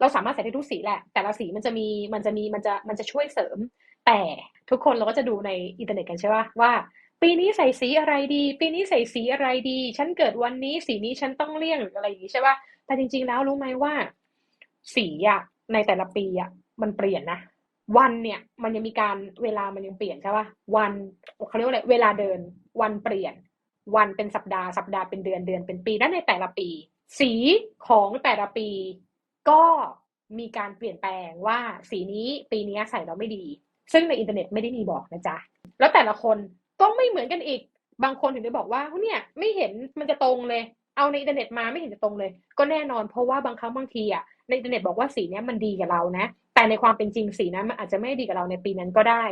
เราสามารถใส่ได้ทุกสีแหละ แต่ละสีมันจะมีมันจะมีมันจะมันจะช่วยเสริม แต่ทุกคนเราก็จะดูในอินเทอร์เน็ตกันใช่ปะว่า ปีนี้ใส่สีอะไรดี ปีนี้ใส่สีอะไรดี ฉันเกิดวันนี้สีนี้ฉันต้องเลี่ยงหรืออะไรอย่างนี้ใช่ปะแต่จริง ๆ แล้วรู้ไหมว่า สีอะในแต่ละปีอะมันเปลี่ยนนะวันเนี่ยมันยังมีการเวลามันยังเปลี่ยนใช่ปะวันเขาเรียกว่าอะไรเวลาเดินวันเปลี่ยน วันเป็นสัปดาห์สัปดาห์เป็นเดือนเดือนเป็นปีและในแต่ละปี สีของแต่ละปี ก็มีการเปลี่ยนแปลงว่าสีนี้ปีนี้ใส่แล้วไม่ดี ซึ่งในอินเทอร์เน็ตไม่ได้มีบอกนะจ๊ะ แล้วแต่ละคนก็ไม่เหมือนกันอีก บางคนถึงได้บอกว่าเนี่ยไม่เห็นมันจะตรงเลย เอาในอินเทอร์เน็ตมาไม่เห็นจะตรงเลย ก็แน่นอนเพราะว่าบางครั้งบางทีอะในอินเทอร์เน็ตบอกว่าสีนี้มันดีกับเรานะ แต่ในความเป็นจริงสีนั้นมันอาจจะไม่ดีกับเราในปีนั้นก็ได้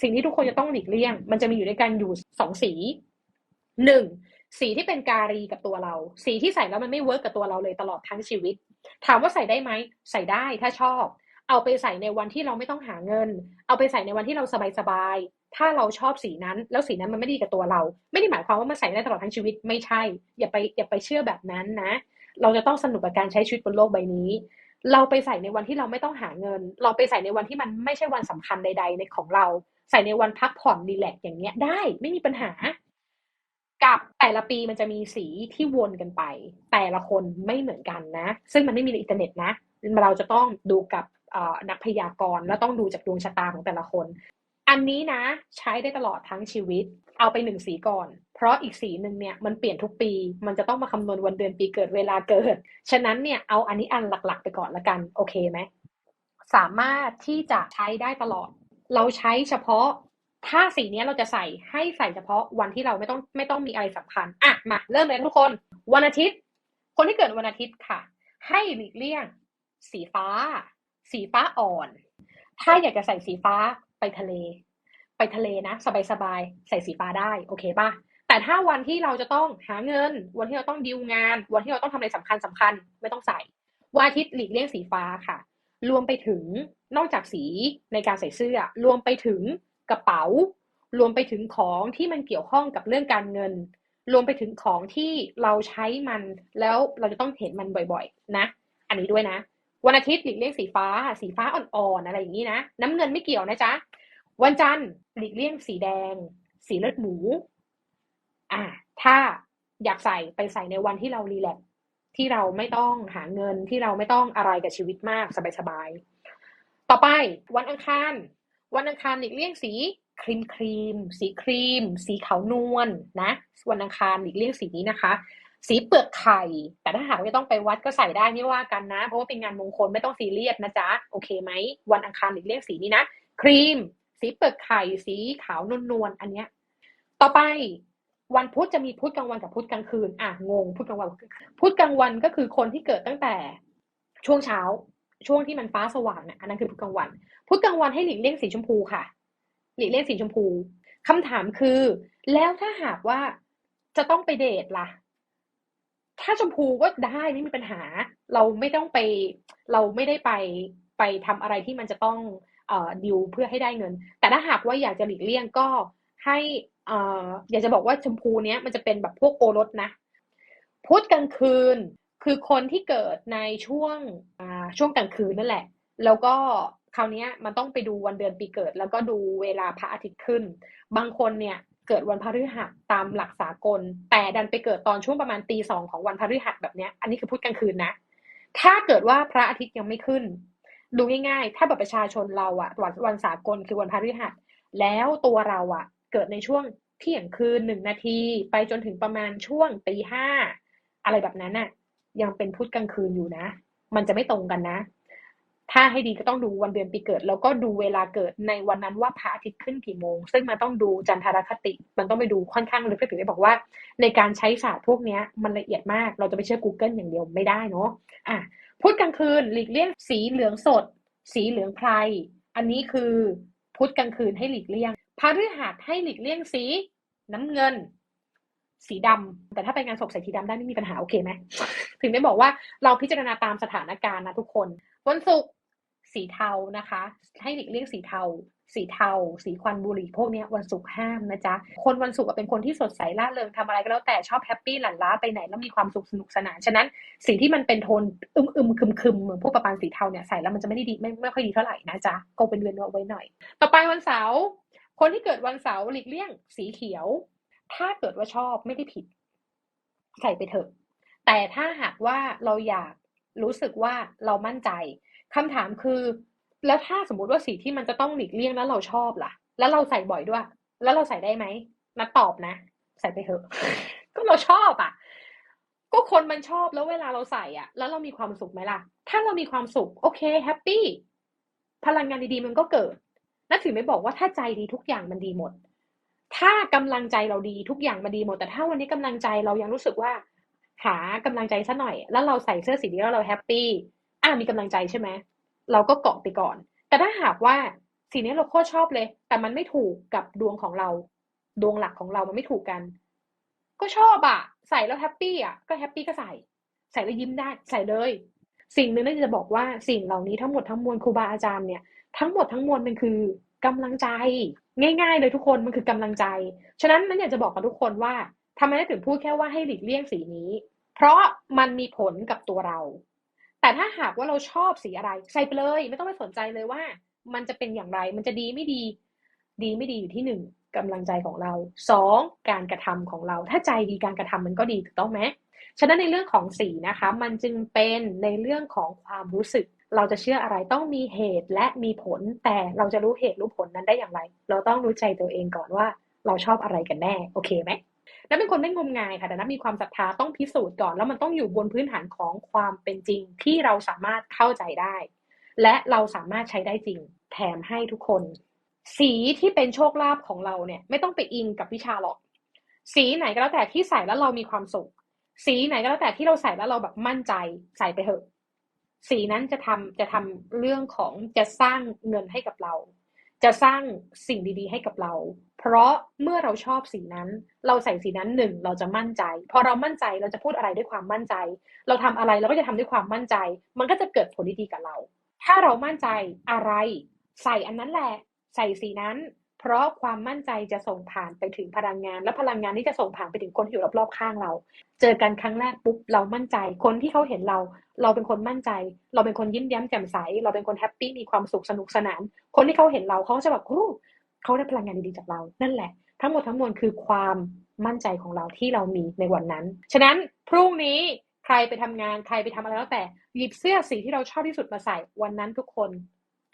สิ่งที่ทุกคนจะต้องหลีกเลี่ยง มันจะมีอยู่ด้วยกันอยู่สองสีหนึ่งสีที่เป็นการีกับตัวเรา สีที่ใส่แล้วมันไม่เวิร์กกับตัวเราเลยตลอดทั้งชีวิต ถามว่าใส่ได้ไหมใส่ได้ถ้าชอบ เอาไปใส่ในวันที่เราไม่ต้องหาเงิน เอาไปใส่ในวันที่เราสบายๆถ้าเราชอบสีนั้น แล้วสีนั้นมันไม่ดีกับตัวเรา ไม่ได้หมายความว่ามันใส่ได้ตลอดทั้งชีวิตไม่ใช่ อย่าไปอย่าไปเชื่อแบบนั้นนะ เราจะต้องสนุกกับการใช้ชีวิตบนโลกใบนี้ เราไปใส่ในวันที่เราไม่ต้องหาเงิน เราไปใส่ในวันที่มันไม่ใช่วันสำคัญใด ๆ ในของเรา ใส่ในวันพักผ่อนรีแลกอย่างเงี้ยได้ไม่มีปัญหา กับแต่ละปีมันจะมีสีที่วนกันไป แต่ละคนไม่เหมือนกันนะ ซึ่งมันไม่มีในอินเทอร์เน็ตนะ เราจะต้องดูกับนักพยากรณ์แล้วต้องดูจากดวงชะตาของแต่ละคน อันนี้นะใช้ได้ตลอดทั้งชีวิต เอาไปหนึ่งสีก่อน เพราะอีกสีหนึ่งเนี่ยมันเปลี่ยนทุกปี มันจะต้องมาคำนวณวันเดือนปีเกิดเวลาเกิด ฉะนั้นเนี่ยเอาอันนี้อันหลักๆ ไปก่อนละกันโอเคไหมสามารถที่จะใช้ได้ตลอด เราใช้เฉพาะ ถ้าสีนี้เราจะใส่ให้ใส่เฉพาะวันที่เราไม่ต้องไม่ต้องมีอะไรสำคัญอะมาเริ่มเลยทุกคน วันอาทิตย์ คนที่เกิดวันอาทิตย์ค่ะ ให้หลีกเลี่ยง สีฟ้า สีฟ้าอ่อน ถ้าอยากจะใส่สีฟ้าไปทะเล ไปทะเลนะ สบายๆใส่สีฟ้าได้โอเคป่ะแต่ถ้าวันที่เราจะต้องหาเงิน วันที่เราต้องดิวงาน วันที่เราต้องทำอะไรสำคัญสำคัญไม่ต้องใส่วันอาทิตย์หลีกเลี่ยงสีฟ้าค่ะ รวมไปถึงนอกจากสีในการใส่เสื้อ รวมไปถึง กระเป๋า รวมไปถึงของที่มันเกี่ยวข้องกับเรื่องการเงิน รวมไปถึงของที่เราใช้มันแล้วเราจะต้องเห็นมันบ่อยๆ นะ อันนี้ด้วยนะ วันอาทิตย์หลีกเลี่ยงสีฟ้า สีฟ้าอ่อนๆอะไรอย่างนี้นะ น้ำเงินไม่เกี่ยวนะจ๊ะ วันจันทร์หลีกเลี่ยงสีแดง สีเลือดหมู อ่า ถ้าอยากใส่ไปใส่ในวันที่เรารีแลกที่เราไม่ต้องหาเงินที่เราไม่ต้องอะไรกับชีวิตมากสบายๆ ต่อไปวันอังคาร วันอังคารหลีกเลี่ยงสีครีมครีม สีครีม สีขาวนวลนะวันอังคารหลีกเลี่ยงสีนี้นะคะ สีเปลือกไข่ แต่ถ้าหากไม่ต้องไปวัดก็ใส่ได้ไม่ว่ากันนะ เพราะว่าเป็นงานมงคลไม่ต้องซีเรียสนะจ๊ะโอเคไหมวันอังคารหลีกเลี่ยงสีนี้นะครีม สีเปลือกไข่ สีขาวนวลนวลอันเนี้ยต่อไปวันพุธจะมีพุธกลางวันกับพุธกลางคืนอะงงพุธกลางวันพุธกลางวันก็คือคนที่เกิดตั้งแต่ช่วงเช้า ช่วงที่มันฟ้าสว่างนะอันนั้นคือพุธกลางวัน พุธกลางวันให้หลีกเลี่ยงสีชมพูค่ะ หลีกเลี่ยงสีชมพูคำถามคือ แล้วถ้าหากว่าจะต้องไปเดทล่ะ ถ้าชมพูก็ได้ไม่มีปัญหา เราไม่ต้องไป เราไม่ได้ไปไปทำอะไรที่มันจะต้องเอ่อดิวเพื่อให้ได้เงิน แต่ถ้าหากว่าอยากจะหลีกเลี่ยงก็ให้เอ่ออยากจะบอกว่าชมพูเนี้ยมันจะเป็นแบบพวกโอรสนะ พุธกลางคืนคือคนที่เกิดในช่วงอ่า ช่วงกลางคืนนั่นแหละ แล้วก็คราวนี้มันต้องไปดูวันเดือนปีเกิด แล้วก็ดูเวลาพระอาทิตย์ขึ้น บางคนเนี่ยเกิดวันพฤหัสตามหลักสากล แต่ดันไปเกิดตอนช่วงประมาณตีสองของวันพฤหัสแบบนี้อันนี้คือพุธกลางคืนนะ ถ้าเกิดว่าพระอาทิตย์ยังไม่ขึ้น ดูง่ายๆ ถ้าบัตรประชาชนเราอะวันวันสากลคือวันพฤหัส แล้วตัวเราอะเกิดในช่วงเที่ยงคืนหนึ่งนาที ไปจนถึงประมาณช่วงตีห้าอะไรแบบนั้นน่ะยังเป็นพุธกลางคืนอยู่นะ มันจะไม่ตรงกันนะ ถ้าให้ดีก็ต้องดูวันเดือนปีเกิด แล้วก็ดูเวลาเกิดในวันนั้นว่าพระอาทิตย์ขึ้นกี่โมง ซึ่งมันต้องดูจันทรคติ มันต้องไปดูค่อนข้างลึกถึงได้บอกว่า ในการใช้ศาสตร์พวกนี้มันละเอียดมาก เราจะไปเชื่อ Google อย่างเดียวไม่ได้เนาะอะพุธกลางคืนหลีกเลี่ยงสีเหลืองสด สีเหลืองไพรอันนี้คือพุธกลางคืนให้หลีกเลี่ยงพฤหัสให้หลีกเลี่ยงสีน้ำเงิน สีดำแต่ถ้าไปงานศพใส่สีดำได้ไม่มีปัญหาโอเคไหมถึงได้บอกว่าเราพิจารณาตามสถานการณ์นะทุกคน วันศุกร์สีเทานะคะ ให้หลีกเลี่ยงสีเทา สีเทา สีควันบุหรี่พวกนี้วันศุกร์ห้ามนะจ๊ะ คนวันศุกร์เป็นคนที่สดใสร่าเริงทำอะไรก็แล้วแต่ชอบแฮปปี้หลั่นล้าไปไหนแล้วมีความสุขสนุกสนาน ฉะนั้นสีที่มันเป็นโทนอึมอึมคึมคึมๆเหมือนพวกประปานสีเทาเนี่ยใส่แล้วมันจะไม่ได้ดีไม่ไม่ค่อยดีเท่าไหร่นะจ๊ะก็เป็นเวียนเอาไว้หน่อย ต่อไปวันเสาร์คนที่เกิดวันเสาร์หลีกเลี่ยงสีเขียว ถ้าเกิดว่าชอบไม่ได้ผิด ใส่ไปเถอะ แต่ถ้าหากว่าเราอยากรู้สึกว่าเรามั่นใจคำถามคือ แล้วถ้าสมมุติว่าสีที่มันจะต้องหลีกเลี่ยงแล้วเราชอบล่ะ แล้วเราใส่บ่อยด้วย แล้วเราใส่ได้ไหมนัดตอบนะ ใส่ไปเถอะ ก็เราชอบอะ ก็คนมันชอบแล้วเวลาเราใส่อะ แล้วเรามีความสุขไหมล่ะ ถ้าเรามีความสุข โอเคแฮปปี้พลังงานดีๆมันก็เกิดนั่นถึงไม่บอกว่าถ้าใจดีทุกอย่างมันดีหมด ถ้ากำลังใจเราดีทุกอย่างมันดีหมด แต่ถ้าวันนี้กำลังใจเรายังรู้สึกว่า หากำลังใจซะหน่อย แล้วเราใส่เสื้อสีนี้แล้วเราแฮปปี้อ่ามีกำลังใจใช่ไหมเราก็เกาะไปก่อน แต่ถ้าหากว่าสีนี้เราโคตรชอบเลย แต่มันไม่ถูกกับดวงของเรา ดวงหลักของเรามันไม่ถูกกัน ก็ชอบอะใส่แล้วแฮปปี้อะก็แฮปปี้ก็ใส่ ใส่แล้วยิ้มได้ใส่เลย สิ่งหนึ่งน่จะบอกว่าสิ่งเหล่านี้ทั้งหมดทั้งมวลครูบาอาจารย์เนี่ยทั้งหมดทั้งมวลมันคือ กำลังใจ ง่าย ๆ เลยทุกคนมันคือกำลังใจ ฉะนั้นนั้นอยากจะบอกกับทุกคนว่าทำไมถึงพูดแค่ว่าให้หลีกเลี่ยงสีนี้ เพราะมันมีผลกับตัวเรา แต่ถ้าหากว่าเราชอบสีอะไร ใส่ไปเลย ไม่ต้องไปสนใจเลยว่า มันจะเป็นอย่างไร มันจะดีไม่ดี ดีไม่ดีอยู่ที่หนึ่งกำลังใจของเราสองการกระทำของเรา ถ้าใจดีการกระทำมันก็ดีถูกต้องไหมฉะนั้นในเรื่องของสีนะคะ มันจึงเป็นในเรื่องของความรู้สึก เราจะเชื่ออะไรต้องมีเหตุและมีผล แต่เราจะรู้เหตุรู้ผลนั้นได้อย่างไร เราต้องรู้ใจตัวเองก่อนว่า เราชอบอะไรกันแน่ โอเคไหมนับเป็นคนไม่งมงายค่ะ แต่นับมีความศรัทธาต้องพิสูจน์ก่อน แล้วมันต้องอยู่บนพื้นฐานของความเป็นจริงที่เราสามารถเข้าใจได้ และเราสามารถใช้ได้จริง แถมให้ทุกคน สีที่เป็นโชคลาภของเราเนี่ย ไม่ต้องไปอิงกับวิชาหรอก สีไหนก็แล้วแต่ที่ใส่แล้วเรามีความสุข สีไหนก็แล้วแต่ที่เราใส่แล้วเราแบบมั่นใจ ใส่ไปเถอะ สีนั้นจะทำจะทำเรื่องของจะสร้างเงินให้กับเรา จะสร้างสิ่งดีๆ ให้กับเรา เพราะเมื่อเราชอบสีนั้น เราใส่สีนั้นหนึ่งเราจะมั่นใจ พอเรามั่นใจเราจะพูดอะไรด้วยความมั่นใจ เราทำอะไรเราก็จะทำด้วยความมั่นใจ มันก็จะเกิดผลดีๆกับเรา ถ้าเรามั่นใจอะไร ใส่อันนั้นแหละ ใส่สีนั้น เพราะความมั่นใจจะส่งผ่านไปถึงพลังงาน และพลังงานที่จะส่งผ่านไปถึงคนที่อยู่รอบๆข้างเรา เจอกันครั้งแรกปุ๊บเรามั่นใจ คนที่เขาเห็นเรา เราเป็นคนมั่นใจ เราเป็นคนยิ้มแย้มแจ่มใส เราเป็นคนแฮปปี้มีความสุขสนุกสนาน คนที่เขาเห็นเราเขาจะแบบเขาได้พลังงานดีๆจากเรา นั่นแหละ ทั้งหมดทั้งมวลคือความมั่นใจของเราที่เรามีในวันนั้น ฉะนั้นพรุ่งนี้ใครไปทำงานใครไปทำอะไรแล้วแต่หยิบเสื้อสีที่เราชอบที่สุดมาใส่วันนั้นทุกคน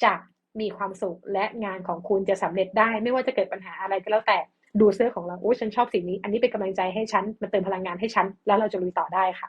จะ มีความสุขและงานของคุณจะสำเร็จได้ ไม่ว่าจะเกิดปัญหาอะไรก็แล้วแต่ดูเสื้อของเราโอ้ฉันชอบสีนี้ อันนี้เป็นกำลังใจให้ฉันมาเติมพลังงานให้ฉัน แล้วเราจะลุยต่อได้ค่ะ